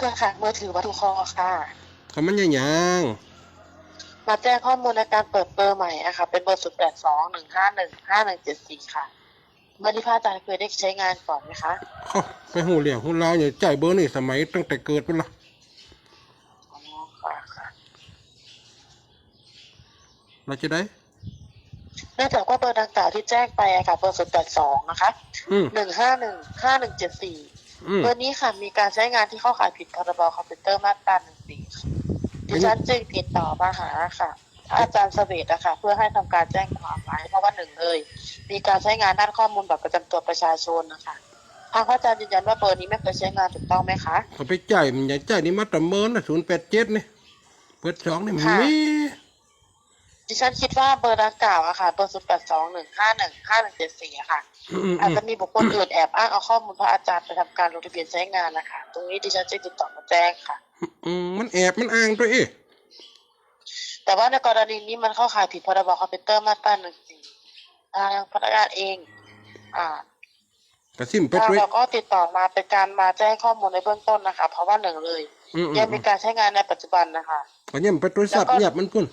เครือข่ายมือถือวัตถุคอค่ะเขามันยังยังมาแจ้งข้อมูลในการเปิดเบอร์ใหม่อะค่ะ เป็นเบอร์ศูนย์แปดสองหนึ่งห้าหนึ่งห้าหนึ่งเจ็ดสี่ค่ะเมื่อที่พระอาจารย์เคยได้ใช้งานก่อนไหมคะเข้าไปหูเหลี่ยงหูลาวอย่าใจายเบอร์นี่สมัยตั้งแต่เกิดเป็นละอ๋อค่ะค่ะเราจะได้เนื่องจากว่าเบอร์ดังกล่าวที่แจ้งไปอะค่ะเบอร์ศูนย์แปดสองนะคะอืมหนึ่งห้าหนึ่งห้าหนึ่งเจ็ดสี่ อืม เบอร์นี้ค่ะมีการใช้งานที่เข้าข่ายผิดพรบคอมพิวเตอร์มาตราหนึ่งสี่ค่ะดิฉันจึงติดต่อมาหาค่ะพระอาจารย์เสเวตนะคะเพื่อให้ทำการแจ้งความไว้เพราะว่าหนึ่งเลย มีการใช้งานด้านข้อมูลบัตรประจำตัวประชาชนนะคะทางพระอาจารย์ยืนยันว่าเบอร์นี้ไม่เคยใช้งานถูกต้องไหมคะ เขาไปจ่ายมันอย่าจ่ายนี่มาตะเมินนะศูนย์แปดเจ็ดนี่เปิดสองนี่มันค่ะ มีดิฉันคิดว่าเบอร์ดังกล่าวอะค่ะเบอร์ศูนย์แปดสองหนึ่งห้าหนึ่งห้าหนึ่งเจ็ดสี่ค่ะอืม อืมอาจอืมจะมีบุคคลอื่นแอบอ้างเอาข้อมูลพระอาจารย์ไปทำการลงทะเบียนใช้งานนะคะ ตรงนี้ดิฉันจึงติดต่อมาแจ้งค่ะ อืมมันแอบมันอ้างตัวเองแต่ว่าในกรณีนี้มันเข้าข่ายผิดพรบคอมพิวเตอร์มาตราหนึ่งสี่ทางพนักงานเอง อ่ากระซิมไปทางด้วยเราก็ติดต่อมาเป็นการมาแจ้งข้อมูลในเบื้องต้นนะคะ เพราะว่าหนึ่งเลยอืมอืยังมมีการใช้งานในปัจจุบันนะคะก็ยังไปตัวสัตว์แล้วก็เงียบมันพุ่น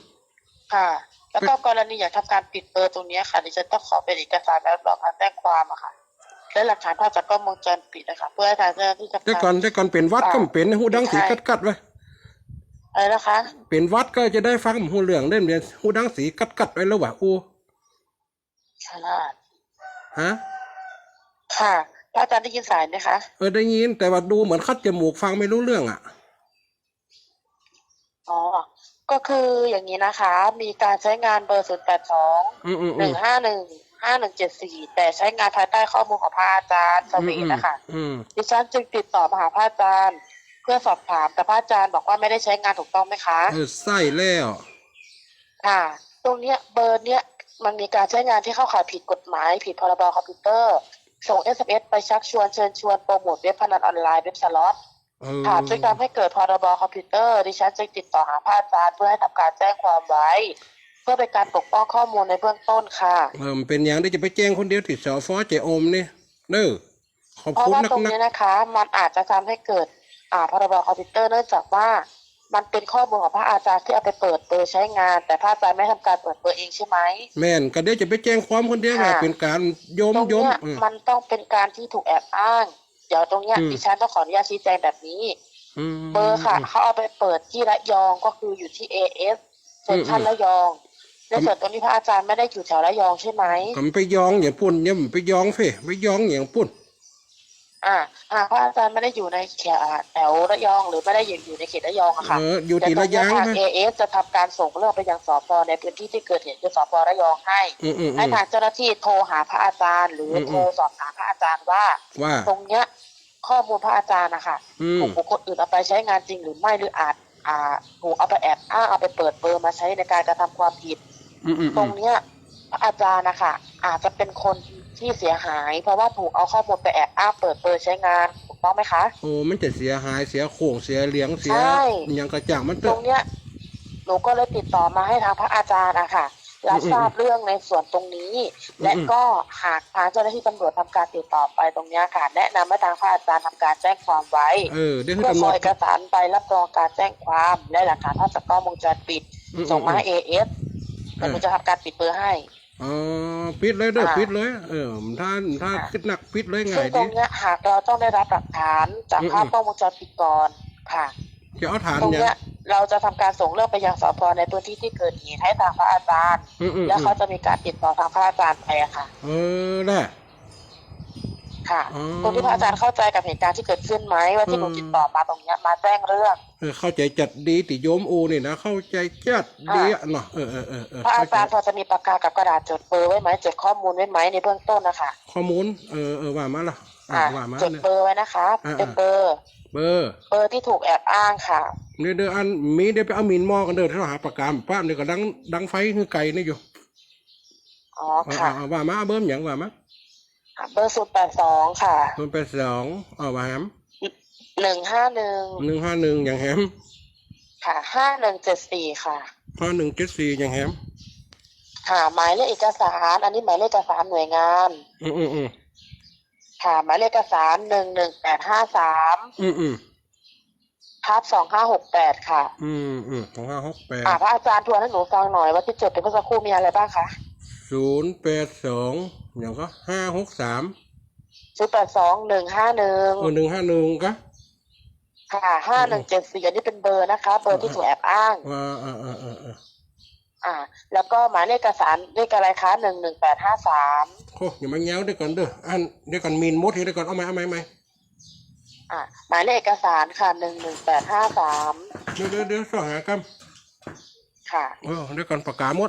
ค่ะ แล้วก็กรณีอยากทำการปิดเบอร์ตรงนี้ค่ะดิฉันต้องขอเป็นเอกสารและรับรองการแจ้งความอะค่ะ และหลักฐานภาพจากกล้องวงจรปิดนะคะเพื่อให้ทางเจ้าหน้าที่ทำแต่การก่อนแต่ก่อนเป็นวัดก็เป็นหูดังสีกัดกัดๆไว้อะไรนะคะเป็นวัดก็จะได้ฟังหูเหลืองเล่มเรียนหูดังสีกัดกัดๆไว้แล้วว่ะอูฉลาดฮะค่ะพระอาจารย์ได้ยินสายไหมคะเออได้ยินแต่ว่าดูเหมือนคัดจมูกฟังไม่รู้เรื่องอะอ๋อ ก็คืออย่างนี้นะคะ มีการใช้งานเบอร์ศูนย์แปดสองอืมอืมหอืนึ่มงห้าหนึ่งห้าหนึ่งเจ็ดสี่แต่ใช้งานภายใต้ข้อมูลของพระอาจารย์สวีนะคะอืมดิฉันจึงติดต่อมาหาพระอาจารย์ เพื่อสอบถามแต่พระอาจารย์บอกว่าไม่ได้ใช้งานถูกต้องไหมคะ เออไส้แล้วค่ะ ตรงเนี้ยเบอร์เนี้ยมันมีการใช้งานที่เข้าข่ายผิดกฎหมาย ผิดพรบคอมพิวเตอร์ ส่ง SMS ไปชักชวนเชิญชวนโปรโมทเว็บพนันออนไลน์เว็บสล็อต เออค่ะจึงทำให้เกิดพรบคอมพิวเตอร์ดิฉันจึงติดต่อหาพระอาจารย์เพื่อให้ทำการแจ้งความไว้ เพื่อเป็นการปกป้องข้อมูลในเบื้องต้นค่ะเออมันเป็นอย่างที่จะไปแจ้งคนเดียวติดสอฟอเจโอมนี่เด้อขอบเพราะคุณว่านักตรงนักนี้นะคะ มันอาจจะทำให้เกิดอ่าพรบคอมพิวเตอร์เนื่องจากว่ามันเป็นข้อมูลของพระอาจารย์ที่เอาไปเปิดเบอร์ใช้งาน แต่พระอาจารย์ไม่ทำการเปิดเบอร์เองใช่ไหมแม่นก็เดี๋ยวจะไปแจ้งความคนเดียวไงค่ะเป็นการโยมตรงโยมเนี้ยเออมันต้องเป็นการที่ถูกแอบอ้าง เดี๋ยวตรงเนี้ยอืม ดิฉันต้องขออนุญาตชี้แจงแบบนี้ อืม เบอร์ค่ะเขาเอาไปเปิดที่ระยองก็คืออยู่ที่เอเอสเซ็นทรัลอืมระยอง ในส่วนตรงนี้พระอาจารย์ไม่ได้อยู่แถวระยองใช่ไหมก็มันไปยองอย่างปุ่นเนี่ยมันไปยองเฟ่ไปยองอย่างปุ่น อ่าอ่าพระอาจารย์ไม่ได้อยู่ในเขตอ่าแถวระยอง หรือไม่ได้อยู่อยู่ในเขตระยองอะค่ะเอออยู่ที่ระยางแต่ตรงไหมเนี้ทางเอเอสจะทำการส่งเรื่องไปยังสพในพื้นที่ที่เกิดเหตุคือสพระยองให้อืมอืมอืให้มทางเจ้าหน้าที่โทรหาพระอาจารย์ หรืออมโทรสอบถามพระอาจารย์ว่าว่าตรงเนี้ยข้อมูลพระอาจารย์นะคะอืมถูกบุคคลอื่นเอาไปใช้งานจริงหรือไม่หรืออาจอ่าถูกเอาไปแอบอ้างเอาไปเปิดเบอร์มาใช้ในการกระทำความผิดอืมอืมตอืรมงเนี้ยพระอาจารย์นะคะอาจจะเป็นคน ที่เสียหาย เพราะว่าถูกเอาข้อมูลไปแอบอ้างเปิดเบอร์ใช้งานถูกต้องไหมคะโอ้มันจะเสียหายเสียโค้งเสียเหลียงเสียใช่อย่างกระจ่างมันตเตรอะงเนี้ยหนูก็เลยติดต่อมาให้ทางพระอาจารย์อะค่ะรับอืมทราบเรื่องในส่วนตรงนี้ และอืมก็หากทางเจ้าหน้าที่ตำรวจทำการติดต่อไปตรงเนี้ยค่ะ แนะนำให้ทางพระอาจารย์ทำการแจ้งความไว้เออเดี๋ยวให้เพื่อตำขรอวจเอกสารใบรับรองการแจ้งความและหลักฐานภาพจากกล้องวงจรปิดอืส่งมาให้อืเอเอสแล้วหนูจะทำการปิดเบอร์ให้ อ๋อปิดเลยเด้อค่ะปิดเลย เออถ้าถ้าค่ะคิดหนักปิดเลยไงซึ่งตรดิงเนี้ยหากเราต้องได้รับหลักฐานจากอืม ภาพกล้องวงจรปิดก่อนค่ะ จะเอาฐานตรงเนี่ยเนี้ยเราจะทำการส่งเรื่องไปยังสพในพื้นที่ที่เกิดเหตุให้ทางพระอาจารย์ อืมอืมแล้วอืเขามจะมีการติดต่อทางพระอาจารย์ไปอะค่ะ เออแหละ ค่ะอ๋อตรงที่พระอาจารย์เข้าใจกับเหตุการณ์ที่เกิดขึ้นไหมว่าที่หนูอืมติดต่อมาตรงเนี้ยมาแจ้งเรื่องเออเข้าใจจัดดีติโยมอูนี่นะเข้าใจจัดดีอะเนาะเออเออเออเออพระอาเข้าใจจารย์พอจะมีปากกากับกระดาษจดเบอร์ไว้ไหมจดข้อมูลไว้ไหมในเบื้องต้นนะคะข้อมูลเออเออว่ามาละอะอะว่ามาจดเนี่ยเบอร์ไว้นะคะอ่าเป็นเบอร์ เบอร์ เบอร์ที่ถูกแอบอ้างค่ะเดี๋ยวเดี๋ยวอันมีเดี๋ยวไปเอามีนหมอกันเด้อถ้าหาปากกามป้าเนี่ยวก็ดังดังไฟคือไก่นี่อยู่อ๋ออ่าค่ะอ่าว่ามาเบิ่มหยังว่ามา เบอร์ศูนย์แปดสองค่ะมันเป็นสองเอาว่าแฮมหนึ่งห้าหนึ่งหนึ่งห้าหนึ่งอย่างแฮมค่ะห้าหนึ่งเจ็ดสี่ค่ะห้าหนึ่งเจ็ดสี่อย่างแฮมค่ะหมายเลขเอกสาร อันนี้หมายเลขเอกสารหน่วยงาน อืมอืมอืมค่ะหมายเลขเอกสารหนึ่งหนึ่งแปดห้าสามอืมอืมทับสองห้าหกแปดค่ะ อืมอืมสองห้าหกแปดอ่าพระอาจารย์ทวนให้หนูฟังหน่อยว่าที่จดเป็นเมื่อสักครู่มีอะไรบ้างคะศูนย์แปดสอง อย่างก็ห้าหกสามศูนย์แปดสองหนึ่งห้าหนึ่งเออหนึ่งห้าหนึ่งก็ค่ะห้าหนึ่งเจ็ดสี่อันนี้เป็นเบอร์นะคะ เบอร์ที่ถูกแอบอ้างอ่าอ่าอ่าอ่าอ่าอ่าแล้วก็หมายเลขเอกสารเลขอะไรคะหนึ่งหนึ่งแปดห้าสามโอ้อย่ามาแง้วเดี๋ยวก่อนเด้ออันเดี๋ยวก่อนมีนมดเดี๋ยวก่อนเอาไหมเอาไหมเอาไหมอ่าหมายเลขเอกสารค่ะหนึ่งหนึ่งแปดห้าสามเดี๋ยวเดี๋ยวเดี๋ยวสอหากันค่ะเออเดี๋ยวก่อนประกาศห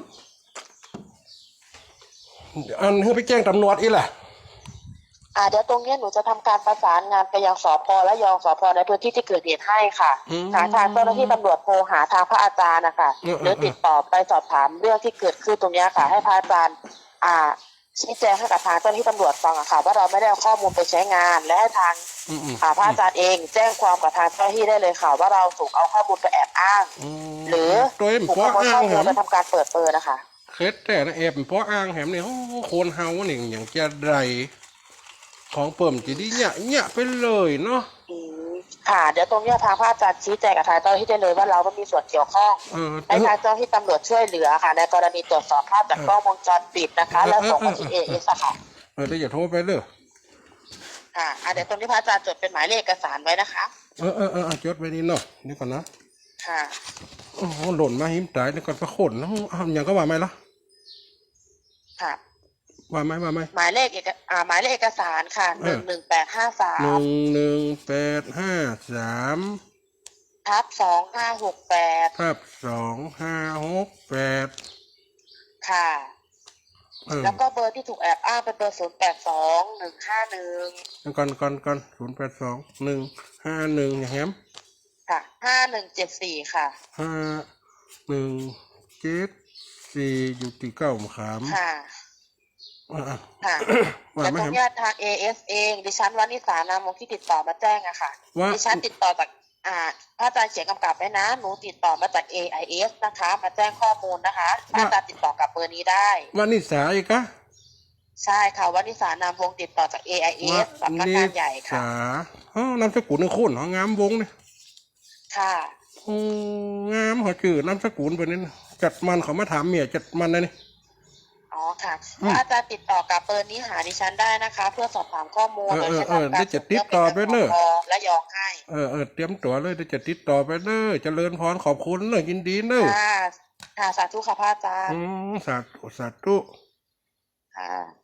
มดอันให้ไปแจ้งตำรวจอีแหละอ่าเดี๋ยวตรงเนี้ยหนูจะทำการประสานงานไปยังสพและยองสพในพื้นที่ที่เกิดเหตุให้ค่ะอืม หาทางเจ้าหน้าที่ตำรวจโทรหาทางพระอาจารย์นะคะอืม หรือติดต่อไปสอบถามเรื่องที่เกิดขึ้นตรงเนี้ยค่ะ ให้พระอาจารย์ อ่า ชี้แจงให้กับทางเจ้าหน้าที่ตำรวจฟังอะค่ะ ว่าเราไม่ได้เอาข้อมูลไปใช้งาน และให้ทางอืมอืมอ่าพระอาจารย์เอง แจ้งความกับทางเจ้าหน้าที่ได้เลยค่ะ ว่าเราถูกเอาข้อมูลไปแอบอ้างมหรือตัวเองถูกเพราะขโมยอ้าข้องมูแหลมไปทำการเปิดเปิดนะคะ เคสแต่นะแอบเพราะอ้างแหมเนี่ยโอ้โคนเฮาเนี่ยอย่างจะไรของเปิ่มจะดีเนี่ยเนี่ยไปเลยเนาะอืมค่ะเดี๋ยวตรงเนี้ยทางพระอาจารย์ชี้แจงกับทางเจ้าหน้าที่ได้เลยว่าเราไม่มีส่วนเกี่ยวข้องเออให้ทางเจ้าหน้าที่ตำรวจช่วยเหลือค่ะ ในกรณีตรวจสอบภาพจากกล้องวงจรปิดนะคะ แล้วส่งมาที่เอเอสค่ะเออเดี๋ยวอย่าโทรไปเลยค่ะอะเดี๋ยวตรงที่พระอาจารย์จดเป็นหมายเลขเอกสารไว้นะคะเออเออเออเอาจดไว้นี่เนาะนี่ก่อนนะค่ะโอ้โหหล่นมาหิมตายนี่ก่อนประขนนะอ้าวอย่างก็ว่าไหมล่ะ ค่ะว่าไหมว่าไหมหมายเลขเอกอ่าหมายเลขเอกสารค่ะหนึ่งหนึ่งแปดห้าสาหมนึ่งหนึ่งแปดห้าสามทับสองห้าหกแปดครับสองห้าหกแปดค่ะเออแล้วก็เบอร์ที่ถูกแอบอ้างเป็นเบอร์ศูนย์แปดสองหนึ่งห้าหนึ่งก่อนก่อนก่อนศูนย์แปดสองหนึ่งห้าหนึ่งอย่างแฮมค่ะห้าหนึ่งเจ็ดสี่ค่ะห้าหนึ่งเจ็ด สี่อยู่ที่เก้าขามค่ะ อะค่ะว่าแต่ไหมตรแฮงมเนี้ยทาง AS เอง ดิฉันวานิสานามวงที่ติดต่อมาแจ้งอะค่ะ ว่าดิฉันติดต่อจากอ่าพระอาจารย์เขียนกำกับไว้นะ หนูติดต่อมาจาก AIS นะคะ มาแจ้งข้อมูลนะคะพระอาจารย์ติดต่อกับเบอร์นี้ได้ว่านิสาอีกอะใช่ค่ะวานิสานามวงติดต่อจาก AIS สำนักงานใหญ่ค่ะสาอ๋อนามสกุลนึงคุณเหองามวงเนี่ยค่ะ โอ้งามเหอจืดนามสกุลไปนี่นะ จัดมันเขามาถามเมียจัดมันนะนี่ อ๋อค่ะอืมพระอาจารย์ติดต่อกับเบอร์นี้หาดิฉันได้นะคะ เพื่อสอบถามข้อมูลเออโดยเออใช้เออทำการได้จะติดต่อไปเนอะส่งรื่องและยองให้เออเออเตรียมตัวเลยเดี๋ยวจะติดต่อไปเลยเจริญพรขอบคุณเนอะยินดีเนอะค่ะค่ะสาธุค่ะพระอาจารย์อืมสาธุสาธุ ค่ะ